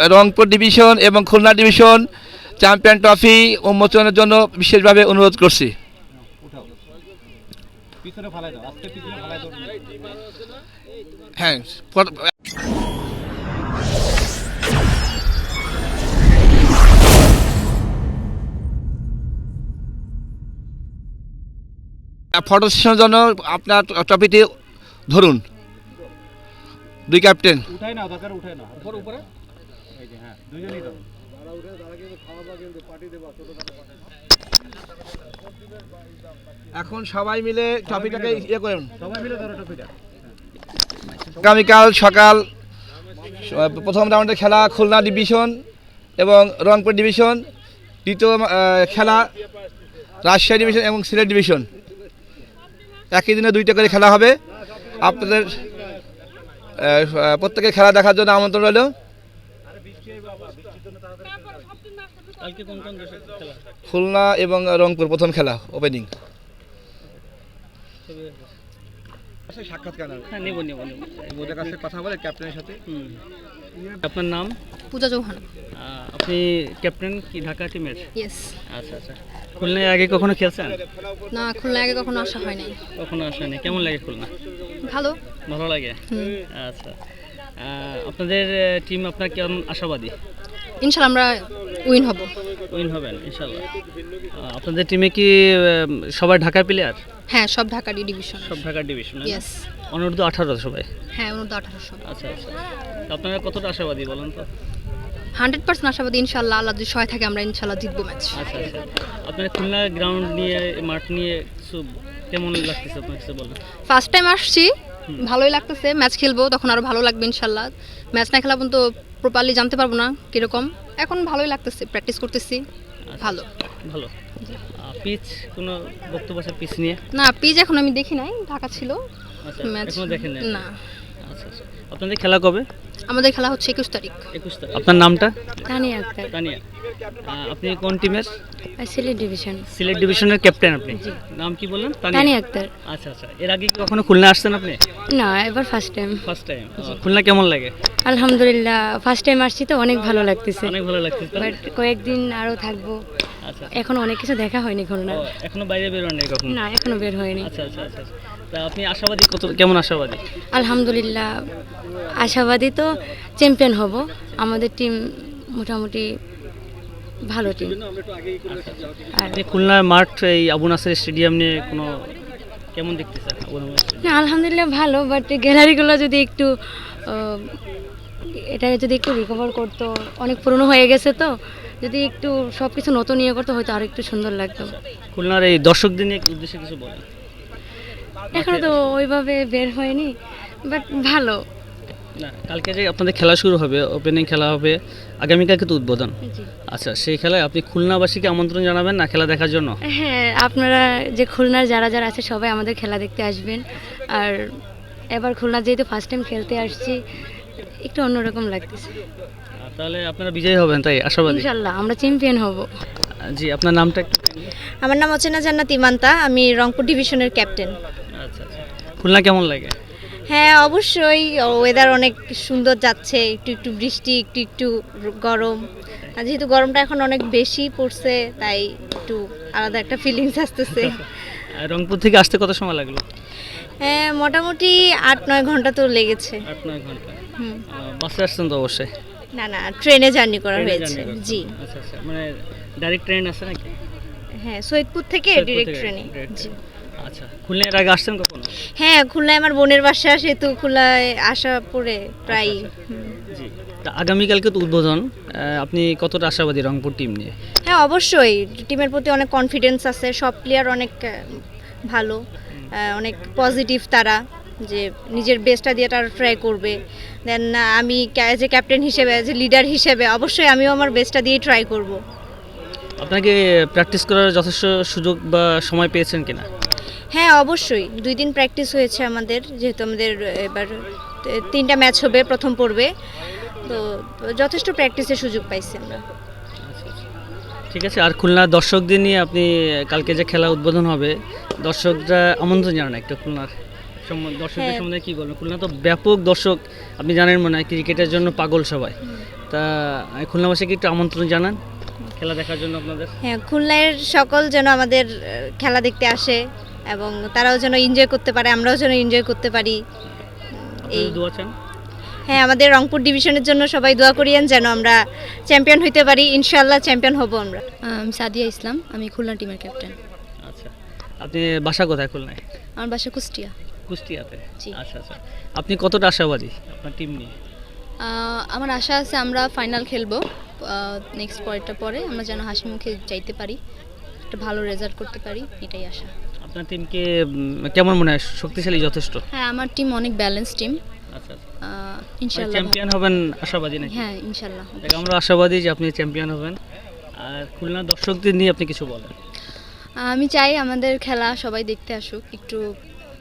Rangpur division এবং Khulna division champion trophy উন্মোচনের জন্য বিশেষভাবে অনুরোধ করছি। হ্যাঁ ফটো সেশনের জন্য আপনার ট্রফিটি ধরুন। দুই ক্যাপ্টেন। উঠাই না উঠাই না। এই যে হ্যাঁ এখন সবাই মিলে ট্রফিটাকে ইয়ে করুন। সবাই মিলে ধরো টপিটা আগামীকাল সকাল প্রথম রাউন্ডের খেলা খুলনা ডিভিশন এবং রংপুর ডিভিশন দ্বিতীয় খেলা রাজশাহী ডিভিশন এবং সিলেট ডিভিশন। একই দিনে দুইটা করে খেলা হবে। আপনাদের প্রত্যেকের খেলা দেখার জন্য আমন্ত্রণ রইল কালকে কোন কোন দেশের খেলা খুলনা এবং রংপুর প্রথম খেলা ওপেনিং সাক্ষাৎকার হ্যাঁ নেব নেব নেব। কথা বলে ক্যাপ্টেনের সাথে? আপনার নাম? পূজা চৌহান। আপনি ক্যাপ্টেন কি ঢাকা টিমের আচ্ছা আচ্ছা। খুলনায় আগে কখনো খেলছেন? না খুলনা আগে কখনো আসা হয় নাই। কখনো আসেনি কেমন লাগে খুলনা? ভালো। ভালো লাগে? আচ্ছা। আপনাদের টিম আপনার কেমন আশাবাদী? ইনশাল্লাহ আমরা উইন হব। উইন হবেন ইনশাল্লাহ। আপনাদের টিমে কি সবাই ঢাকা প্লেয়ার হ্যাঁ সব ঢাকা ডি ডিভিশন সব ঢাকা ডিভিশন ইয়েস অনূর্ধ্ব আঠারো সবাই? হ্যাঁ অনুর্ধ আঠারোশো আচ্ছা আচ্ছা। আপনারা কতটা আশাবাদী বলেন তো? হান্ড্রেড পার্সেন্ট আশাবাদী ইনশাল্লাহ আল্লাহ যদি সহায় থাকে আমরা ইনশাল্লাহ জিতবো ম্যাচ আচ্ছা আচ্ছা। আপনার খুলনা গ্রাউন্ড নিয়ে মাঠ নিয়ে কিছু কেমন লাগতেছে আপনার কিছু বলেন? ফার্স্ট টাইম আসছি ভালোই লাগতেছে ম্যাচ খেলব তখন আরও ভালো লাগবে ইনশাল্লাহ। ম্যাচ না খেলা তো প্রপারলি জানতে পারব না কীরকম। এখন ভালোই লাগতেছে প্র্যাকটিস করতেছি ভালো। ভালো। পিচ কোনো বক্তব্য আছে পিচ নিয়ে? না পিচ এখন আমি দেখি নাই ঢাকা ছিল। আচ্ছা ম্যাচ নাই? না। আচ্ছা আচ্ছা। আপনাদের খেলা কবে? আমাদের খেলা হচ্ছে একুশ তারিখ। একুশ তারিখ। আপনার নামটা? তানিয়া আক্তার। তানিয়া। আপনি কোন টিমের? সিলেট ডিভিশন। সিলেট ডিভিশনের ক্যাপ্টেন আপনি। নাম কি বললেন? তানিয়া। আক্তার। আচ্ছা আচ্ছা। এর আগে কি কখনো খুলনা আসছেন আপনি? না এবার first time first time Khulna কেমন লাগে? আলহামদুলিল্লাহ ফার্স্ট টাইম আসছি তো অনেক ভালো লাগতেছে। অনেক ভালো লাগতেছে বাট কয়েকদিন আরও থাকব। আচ্ছা এখন অনেক কিছু দেখা হয়নি খুলনা এখনও বাইরে বেরোনি কখনো? না এখনও বের হয়নি। আচ্ছা আচ্ছা আচ্ছা আচ্ছা। তা আপনি আশাবাদী কত কেমন আশাবাদী? আলহামদুলিল্লাহ আশাবাদী তো চ্যাম্পিয়ন হব। আমাদের টিম মোটামুটি ভালো টিম আর খুলনার মাঠ এই আবু নাসের স্টেডিয়াম নিয়ে কোনো কেমন দেখতেছেন না আলহামদুলিল্লাহ ভালো বাট গ্যালারিগুলো যদি একটু এটা যদি একটু রিকভার করতো অনেক পুরনো হয়ে গেছে তো যদি একটু সব কিছু নতুন ইয়ে করতো হয়তো আর একটু সুন্দর লাগতো। খুলনার এই দর্শকদের নিয়ে উদ্দেশ্যে কিছু বলেন। এখনও তো ওইভাবে বের হয়নি বাট ভালো। না কালকে যে আপনাদের খেলা শুরু হবে ওপেনিং খেলা হবে আগামীকালকে তো উদ্বোধন। আচ্ছা সেই খেলায় আপনি খুলনাবাসীকে আমন্ত্রণ জানাবেন না খেলা দেখার জন্য? হ্যাঁ আপনারা যে খুলনার যারা যারা আছে সবাই আমাদের খেলা দেখতে আসবেন। আর এবার খুলনা যেহেতু ফার্স্ট টাইম খেলতে আসছি একটু অন্যরকম লাগতেছে। তাহলে আপনারা বিজয়ী হবেন তাই? আশাবাদী? ইনশাল্লাহ আমরা চ্যাম্পিয়ন হব। জি আপনার নামটা আমার নাম অচেনা জান্নাত ইমান্তা আমি রংপুর ডিভিশনের ক্যাপ্টেন খুলনা কেমন লাগে? হ্যাঁ অবশ্যই। ওয়েদার অনেক সুন্দর যাচ্ছে একটু একটু বৃষ্টি একটু একটু গরম। আর যেহেতু গরমটা এখন অনেক বেশি পড়ছে তাই একটু আলাদা একটা ফিলিংস আসতেছে। রংপুর থেকে আসতে কত সময় লাগল? হ্যাঁ মোটামুটি আট নয় ঘণ্টা তো লেগেছে। আট নয় ঘণ্টা। বাসে আসছেন তো অবশ্যই? না না ট্রেনে জার্নি করা হয়েছে। জি। আচ্ছা আচ্ছা। মানে ডাইরেক্ট ট্রেন আছে নাকি? হ্যাঁ সৈয়দপুর থেকে ডিরেক্ট ট্রেনে জি। আচ্ছা খুলনা এর আগে আসছেন কখনো? হ্যাঁ খুলনায় আমার বোনের বাসা সেহেতু খুলনায় আসা পড়ে প্রায় জি। তা আগামীকালকে তো উদ্বোধন আপনি কতটা আশাবাদী রংপুর টিম নিয়ে? হ্যাঁ অবশ্যই। টিমের প্রতি অনেক কনফিডেন্স আছে সব প্লেয়ার অনেক ভালো অনেক পজিটিভ তারা যে নিজের বেস্টটা দিয়ে তারা ট্রাই করবে। দেন আমি অ্যাজ এ ক্যাপ্টেন হিসেবে অ্যাজ এ লিডার হিসেবে অবশ্যই আমিও আমার বেস্টটা দিয়ে ট্রাই করব। আপনাকে প্র্যাকটিস করার যথেষ্ট সুযোগ বা সময় পেয়েছেন কিনা? হ্যাঁ অবশ্যই। দুই দিন প্র্যাকটিস হয়েছে আমাদের যেহেতু আমাদের এবার তিনটা ম্যাচ হবে প্রথম পর্বে। তো যথেষ্ট প্র্যাকটিসের সুযোগ পাইছি আমরা। ঠিক আছে আর খুলনা দর্শকদের নিয়ে আপনি কালকে যে খেলা উদ্বোধন হবে দর্শকরা আমন্ত্রণ জানান একটু খুলনার দর্শকদের হ্যাঁ। সম্বন্ধে কি বলবেন? খুলনা তো ব্যাপক দর্শক আপনি জানেন মনে হয় ক্রিকেটের জন্য পাগল সবাই। তা খুলনাবাসীকে একটু আমন্ত্রণ জানান খেলা দেখার জন্য আপনাদের। হ্যাঁ খুলনার সকল যেন আমাদের খেলা দেখতে আসে এবং তারাও যেন এনজয় করতে পারে আমরাও যেন এনজয় করতে পারি। এই। হ্যাঁ আমাদের রংপুর ডিভিশনের জন্য সবাই দোয়া করিয়েন যেন আমরা চ্যাম্পিয়ন হইতে পারি ইনশাল্লাহ চ্যাম্পিয়ন হব আমরা। আমি সাদিয়া ইসলাম আমি খুলনা টিমের ক্যাপ্টেন আচ্ছা আপনি বাসা কোথায় খুলনায়? আমার বাসা কুষ্টিয়া। কুষ্টিয়াতে? জি। আচ্ছা আচ্ছা। আপনি কতটা আশাবাদী আপনার টিম নিয়ে? আমার আশা আছে আমরা ফাইনাল খেলব নেক্সট পরেরটা পরে আমরা যেন হাসি মুখে যাইতে পারি একটা ভালো রেজাল্ট করতে পারি এটাই আশা। আপনার টিমকে কেমন মনে হয়? শক্তিশালী যথেষ্ট? হ্যাঁ আমার টিম অনেক ব্যালেন্স টিম আচ্ছা চ্যাম্পিয়ন হবেন আশাবাদী নাকি? হ্যাঁ ইনশাল্লাহ আমরা আশাবাদী যে আপনি চ্যাম্পিয়ন হবেন। আর খুলনা দর্শকদের নিয়ে আপনি কিছু বলেন। আমি চাই আমাদের খেলা সবাই দেখতে আসুক একটু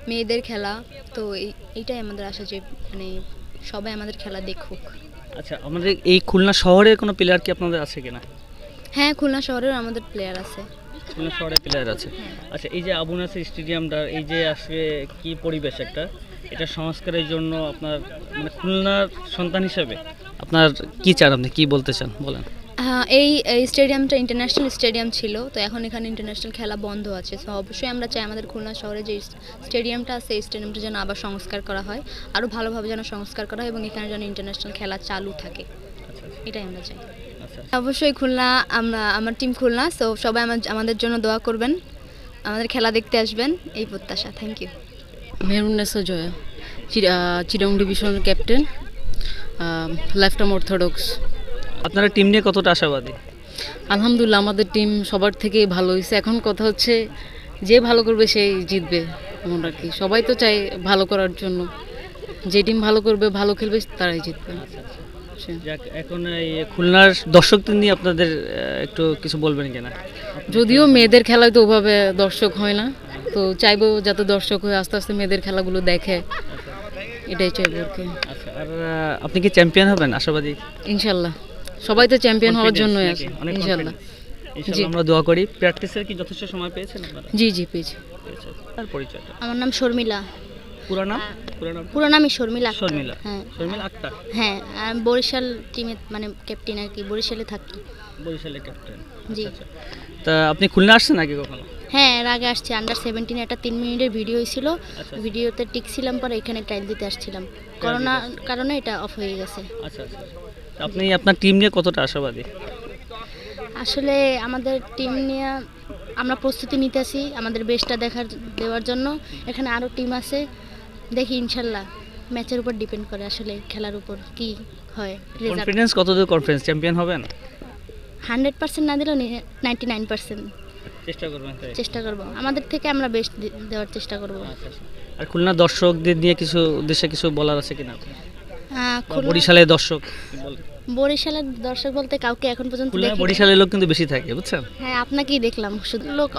মেয়েদের খেলা। তো এই- এইটাই আমাদের আশা যে মানে সবাই আমাদের খেলা দেখুক। আচ্ছা আমাদের এই খুলনা শহরের কোনো প্লেয়ার কি আপনাদের আছে কিনা? হ্যাঁ খুলনা শহরের আমাদের প্লেয়ার আছে। খুলনা শহরে প্লেয়ার আছে। আচ্ছা এই যে আবু নাসির স্টেডিয়ামটা এই যে আজকে কি পরিবেশ একটা? এটা সংস্কারের জন্য আপনার মানে খুলনার সন্তান হিসাবে আপনার কি চান আপনি? কি বলতে চান? বলেন। হ্যাঁ এই স্টেডিয়ামটা ইন্টারন্যাশনাল স্টেডিয়াম ছিল তো এখন এখানে ইন্টারন্যাশনাল খেলা বন্ধ আছে। তো অবশ্যই আমরা চাই আমাদের খুলনা শহরে যে স্টেডিয়ামটা আছে এই স্টেডিয়ামটা যেন আবার সংস্কার করা হয় আরও ভালোভাবে যেন সংস্কার করা হয় এবং এখানে যেন ইন্টারন্যাশনাল খেলা চালু থাকে। আচ্ছা এটাই আমরা চাই। আচ্ছা অবশ্যই খুলনা আমরা আমার টিম খুলনা সো সবাই আমার- আমাদের জন্য দোয়া করবেন। আমাদের খেলা দেখতে আসবেন এই প্রত্যাশা থ্যাংক ইউ মেহরুন্নেসা জয়া চিরং ডিভিশনের ক্যাপ্টেন লেফট আর্ম অর্থোডক্স আপনারা টিম নিয়ে কতটা আশাবাদী? আলহামদুলিল্লাহ আমাদের টিম সবার থেকে ভালো হয়েছে। এখন কথা হচ্ছে যে ভালো করবে সেই জিতবে এমন আর কি। সবাই তো চায় ভালো করার জন্য। যে টিম ভালো করবে ভালো খেলবে তারাই জিতবে। যাক এখন এই খুলনার দর্শকদের নিয়ে আপনাদের একটু কিছু বলবেন কিনা? যদিও মেয়েদের খেলায় তো ওভাবে দর্শক হয় না তো চাইব যাতে দর্শক হয়ে আস্তে আস্তে মেয়েদের খেলাগুলো দেখে। এটাই চাইব আর কি। আচ্ছা আর আপনি কি চ্যাম্পিয়ন হবেন? আশাবাদী? ইনশাল্লাহ। সবাই তো চ্যাম্পিয়ন হওয়ার জন্যই আছে ইনশাল্লাহ? আমরা দোয়া করি। প্র্যাকটিসের কি যথেষ্ট সময় পেয়েছেন আপনারা? জি জি পেয়েছি। আর পরিচয়টা? আমার নাম শর্মিলা। পুরো নাম? পুরো নাম? পুরো নামই শর্মিলা শর্মিলা। হ্যাঁ। শর্মিলা আক্তার? হ্যাঁ আমি বরিশাল টিমে মানে ক্যাপ্টেন আর কি বরিশালে থাকি। বরিশালের ক্যাপ্টেন জি। তা আপনি খুলনা আসছেন নাকি কখনো? হ্যাঁ এর আগে আসছি। আন্ডার সেভেন্টিনে একটা তিন মিনিটের ভিডিও হয়েছিল। আচ্ছা। ভিডিওতে টিকছিলাম পরে এখানে ট্রাইল দিতে আসছিলাম। করোনা কারণে এটা অফ হয়ে গেছে। আচ্ছা আচ্ছা তা আপনি আপনার টিম নিয়ে কতটা আশাবাদী? আসলে আমাদের টিম নিয়ে আমরা প্রস্তুতি নিতেছি আমাদের বেস্টটা দেখার দেওয়ার জন্য। এখানে আরও টিম আছে। দেখি ইনশাল্লাহ ম্যাচের উপর ডিপেন্ড করে আসলে খেলার উপর কি হয় কনফিডেন্স কতদূর কনফিডেন্স চ্যাম্পিয়ন হবেন? হান্ড্রেড পার্সেন্ট না দিলেও নাইনটি নাইন পার্সেন্ট চেষ্টা করবেন চেষ্টা করব। আমাদের থেকে আমরা বেস্ট দেওয়ার চেষ্টা করব। আচ্ছা আচ্ছা। আর খুলনা দর্শকদের নিয়ে কিছু উদ্দেশ্যে কিছু বলার আছে কিনা? বরিশালের দর্শক। বলেন। বরিশালের দর্শক বলতে কাউকে এখন পর্যন্ত বরিশালের লোক কিন্তু বেশি থাকে বুঝছেন? হ্যাঁ আপনাকেই দেখলাম। শুধু লোক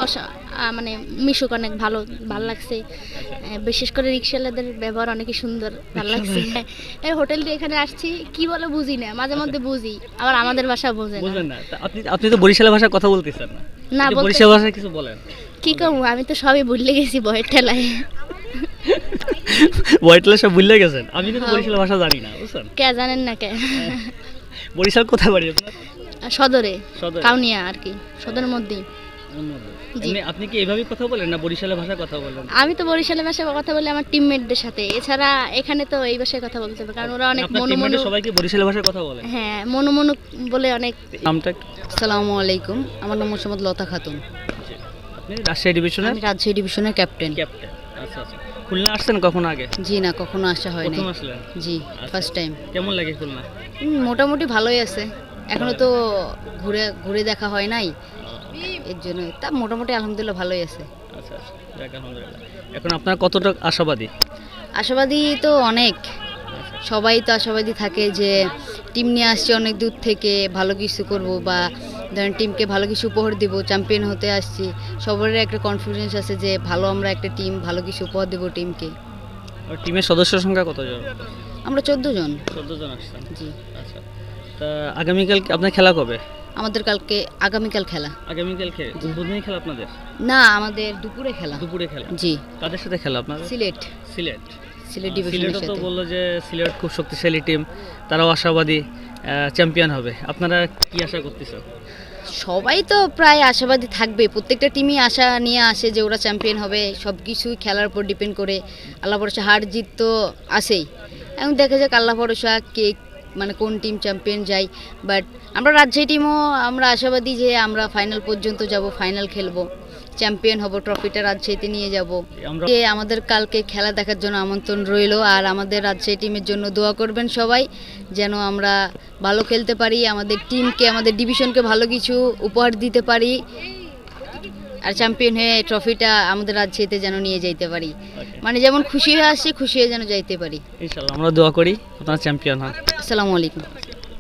মানে মিশুক অনেক ভালো ভালো লাগছে। বিশেষ করে রিক্সাওয়ালাদের ব্যবহার অনেকই সুন্দর ভালো লাগছে। হ্যাঁ, এই হোটেল দিয়ে এখানে আসছি কি বলে বুঝি না মাঝে মধ্যে বুঝি আবার আমাদের ভাষা বোঝে না। আপনি আপনি তো বরিশালের ভাষায় কথা বলতেছেন না। না বরিশাল ভাষায় কিছু বলেন। কি কমু আমি তো সবই ভুলে গেছি বয়ের ঠেলায়। ওয়াইটলে সব ভুলে গেছেন? আমি কিন্তু হ্যাঁ। বরিশাল ভাষা জানি না বুঝছেন? কে জানেন না কে? বরিশাল কোথায় বাড়ি? আপনার সদরে সদরে? কাউনিয়া আর কি সদরের মধ্যেই। আপনি কি এভাবেই কথা বলেন না বরিশালের ভাষায় কথা বলেন? আমি তো বরিশালের ভাষায় কথা বলি আমার টিমমেটদের সাথে। এছাড়া এখানে তো এই ভাষায় কথা বলতে হবে কারণ ওরা অনেক মনু মনু সবাইকে বরিশালের ভাষায় কথা বলেন হ্যাঁ মনু মনু বলে অনেক নামটা আসসালামু আলাইকুম আমার নাম মোসাম্মদ লতা খাতুন। আপনি রাজশাহী ডিভিশনের আমি রাজশাহী ডিভিশনের ক্যাপ্টেন ক্যাপ্টেন আচ্ছা আচ্ছা। খুলনা আসছেন কখন আগে? জি না কখনো আসা হয়নি নাই। প্রথম আসলেন? জি ফার্স্ট টাইম কেমন লাগে খুলনা? মোটামুটি ভালোই আছে। এখনও তো ঘুরে ঘুরে দেখা হয় নাই। এর জন্য তা মোটামুটি আলহামদুলিল্লাহ ভালোই আছে। আচ্ছা আচ্ছা এখন আপনার কতটা আশাবাদী? আশাবাদী তো অনেক। সবাই তো আশাবাদী থাকে যে টিম নিয়ে আসছে অনেক দূর থেকে ভালো কিছু করব বা ধরেন টিমকে ভালো কিছু উপহার দিব চ্যাম্পিয়ন হতে আসছি। সবারই একটা কনফিডেন্স আছে যে ভালো আমরা একটা টিম ভালো কিছু উপহার দেবো টিমকে। টিমের সদস্য সংখ্যা কতজন আমরা চোদ্দ জন। চোদ্দ জন আসছেন? জি আচ্ছা। তা আগামীকাল আপনার খেলা কবে? আমাদের কালকে আগামীকাল খেলা। আগামীকাল খেলে? উদ্বোধনী খেলা আপনাদের? না আমাদের দুপুরে খেলা। দুপুরে খেলা? জি। কাদের সাথে খেলা আপনাদের? সিলেট। সিলেট। সিলেট ডিভিশনের সিলেটও তো সাথে। বলল যে সিলেট খুব শক্তিশালী টিম তারাও আশাবাদী চ্যাম্পিয়ন হবে। আপনারা কি আশা করতেছো? সবাই তো প্রায় আশাবাদী থাকবে। প্রত্যেকটা টিমই আশা নিয়ে আসে যে ওরা চ্যাম্পিয়ন হবে। সব কিছুই খেলার উপর ডিপেন্ড করে। আল্লাহ ভরসা হার জিত তো আসেই এখন দেখা যাক আল্লাহ ভরসা কে মানে কোন টিম চ্যাম্পিয়ন যায়। বাট আমরা রাজশাহী টিমও আমরা আশাবাদী যে আমরা ফাইনাল পর্যন্ত যাব ফাইনাল খেলব। চ্যাম্পিয়ন হব ট্রফিটা রাজশাহীতে নিয়ে যাব। যে আমাদের কালকে খেলা দেখার জন্য আমন্ত্রণ রইল। আর আমাদের রাজশাহী টিমের জন্য দোয়া করবেন সবাই যেন আমরা ভালো খেলতে পারি আমাদের টিমকে আমাদের ডিভিশনকে ভালো কিছু উপহার দিতে পারি। আর চ্যাম্পিয়ন হয়ে ট্রফিটা আমাদের রাজশাহীতে যেন নিয়ে যাইতে পারি। মানে যেমন খুশি হয়ে আসছি খুশি হয়ে যেন যাইতে পারি। ইনশাল্লাহ আমরা দোয়া করি আপনার চ্যাম্পিয়ন হন। আসসালামু আলাইকুম।